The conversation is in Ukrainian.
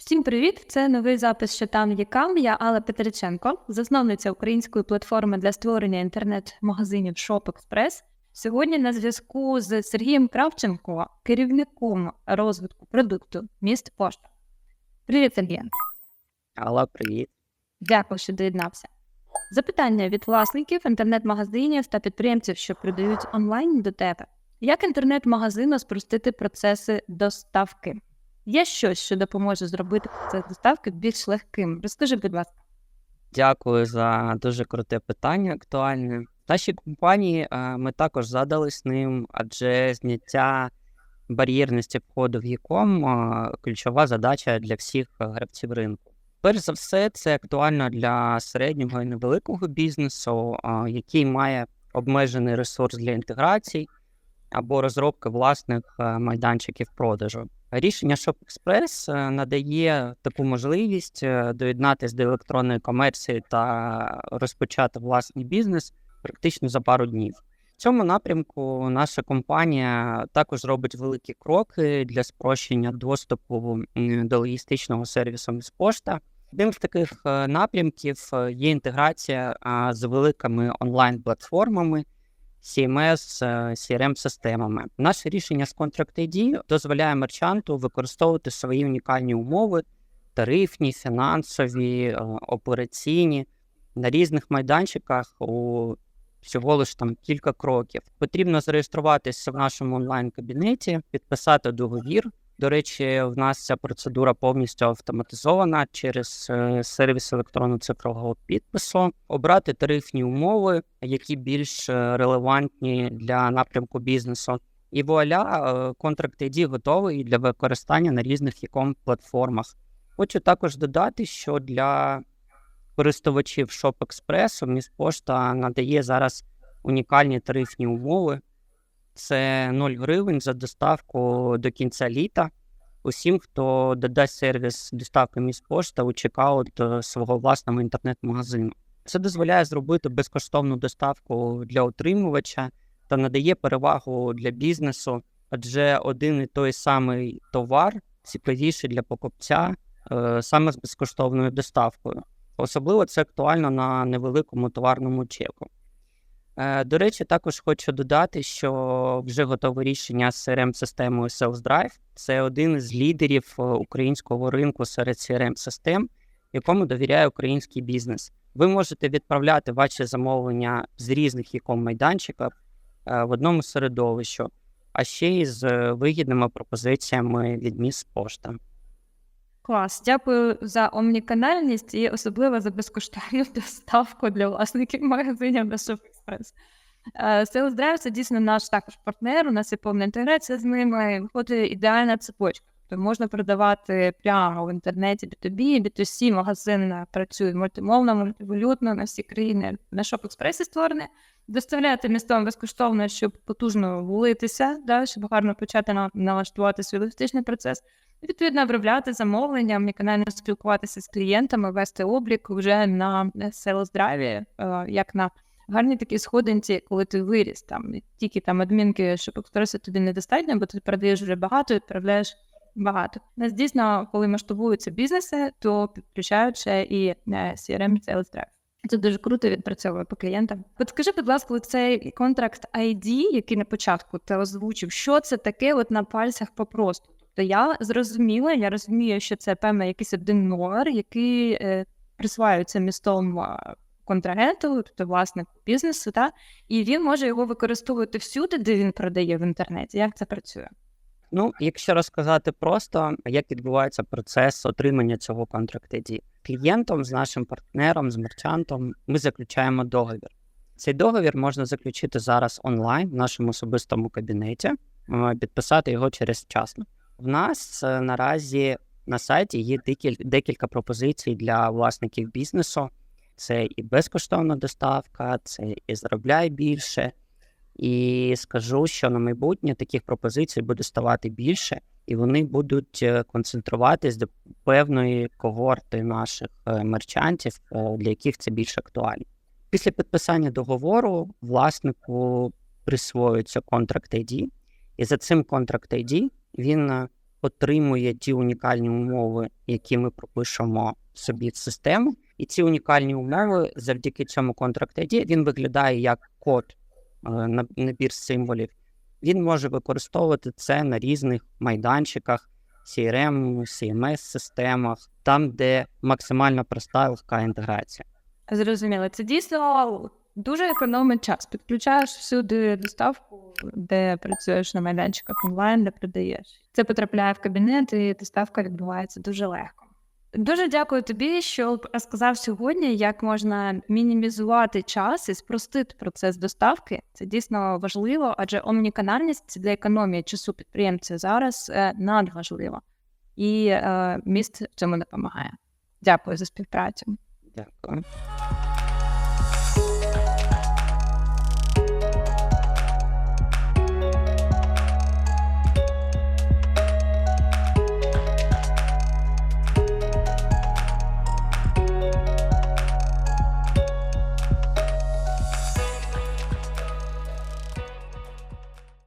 Всім привіт! Це новий запис «Що там є кам». Я Алла Петриченко, засновниця української платформи для створення інтернет-магазинів Shop Сьогодні на зв'язку з Сергієм Кравченко, керівником розвитку продукту Міст Пошта. Привіт, Сергій! Алла, привіт. Дякую, що доєднався. Запитання від власників інтернет-магазинів та підприємців, що продають онлайн до тебе. Як інтернет-магазину спростити процеси доставки? Є щось, що допоможе зробити процес доставки більш легким? Розкажи, будь ласка. Дякую за дуже круте питання, актуальне. В нашій компанії е, ми також задались ним, адже зняття бар'єрності входу в яком е, ключова задача для всіх гравців ринку. Перш за все, це актуально для середнього і невеликого бізнесу, е, який має обмежений ресурс для інтеграцій або розробки власних е, майданчиків продажу. Рішення Shop Express е, надає таку можливість е, доєднатися до електронної комерції та розпочати власний бізнес практично за пару днів. В цьому напрямку наша компанія також робить великі кроки для спрощення доступу до логістичного сервісу з пошта. Одним з таких напрямків є інтеграція з великими онлайн-платформами, CMS, е, CRM-системами. Наше рішення з Contract ID дозволяє мерчанту використовувати свої унікальні умови, тарифні, фінансові, е, операційні на різних майданчиках у всього лиш там кілька кроків. Потрібно зареєструватися в нашому онлайн-кабінеті, підписати договір. До речі, в нас ця процедура повністю автоматизована через е, сервіс електронно-цифрового підпису, обрати тарифні умови, які більш е, релевантні для напрямку бізнесу. І вуаля, е, контракт ID готовий для використання на різних яком платформах. Хочу також додати, що для користувачів Shop Express Міспошта надає зараз унікальні тарифні умови. Це 0 гривень за доставку до кінця літа. Усім, хто додасть сервіс доставки Міспошта у чекаут е, свого власного інтернет-магазину. Це дозволяє зробити безкоштовну доставку для отримувача та надає перевагу для бізнесу, адже один і той самий товар цікавіший для покупця е, саме з безкоштовною доставкою. Особливо це актуально на невеликому товарному чеку. Е, До речі, також хочу додати, що вже готове рішення з CRM-системою SalesDrive. Це один із лідерів е, українського ринку серед CRM-систем, якому довіряє український бізнес. Ви можете відправляти ваші замовлення з різних яком майданчиків е, в одному середовищі, а ще й з вигідними пропозиціями від міст пошта. Клас, дякую за омніканальність і особливо за безкоштовну доставку для власників магазинів на Shop Express. здрав Sales – це дійсно наш також партнер. У нас є повна інтеграція з ними. Виходить ідеальна цепочка. Тобто можна продавати прямо в інтернеті B2B, B2C, магазин працює мультимовно, мультивалютно на всі країни на Express створене. Доставляти містом безкоштовно, щоб потужно влитися, да, щоб гарно почати налаштувати свій логістичний процес. І, Відповідно, виробляти замовлення, міканально спілкуватися з клієнтами, вести облік вже на е, як на гарній такій сходинці, коли ти виріс. Там тільки там адмінки, щоб експреси тобі недостатньо, бо ти продаєш вже багато, відправляєш багато. Нас дійсно, коли масштабуються бізнеси, то підключають ще і е, CRM Sales Drive. Це дуже круто відпрацьовує по клієнтам. От скажи, будь ласка, цей контракт ID, який на початку ти озвучив, що це таке от на пальцях попросту? Тобто я зрозуміла, я розумію, що це певний якийсь один номер, який е, присваюється містом контрагенту, тобто власнику бізнесу, та? і він може його використовувати всюди, де він продає в інтернеті. Як це працює? Ну, якщо розказати просто, як відбувається процес отримання цього контракт ID. Клієнтом з нашим партнером, з мерчантом, ми заключаємо договір. Цей договір можна заключити зараз онлайн в нашому особистому кабінеті, е, підписати його через вчасно. В нас е, наразі на сайті є декіль- декілька пропозицій для власників бізнесу. Це і безкоштовна доставка, це і заробляй більше. І скажу, що на майбутнє таких пропозицій буде ставати більше, і вони будуть е, концентруватись до певної когорти наших е, мерчантів, е, для яких це більш актуально. Після підписання договору власнику присвоюється контракт ID, і за цим контракт ID він отримує ті унікальні умови, які ми пропишемо собі в систему. І ці унікальні умови завдяки цьому контракт ID, він виглядає як код, набір символів. Він може використовувати це на різних майданчиках, CRM, CMS-системах, там, де максимально проста легка інтеграція. Зрозуміло, це дійсно дуже економить час. Підключаєш всюди доставку, де працюєш на майданчиках онлайн, де продаєш. Це потрапляє в кабінет, і доставка відбувається дуже легко. Дуже дякую тобі, що розказав сьогодні, як можна мінімізувати час і спростити процес доставки. Це дійсно важливо, адже омніканальність для економії часу підприємця зараз надважлива, надважливо. І е, міст цьому допомагає. Дякую за співпрацю. Дякую.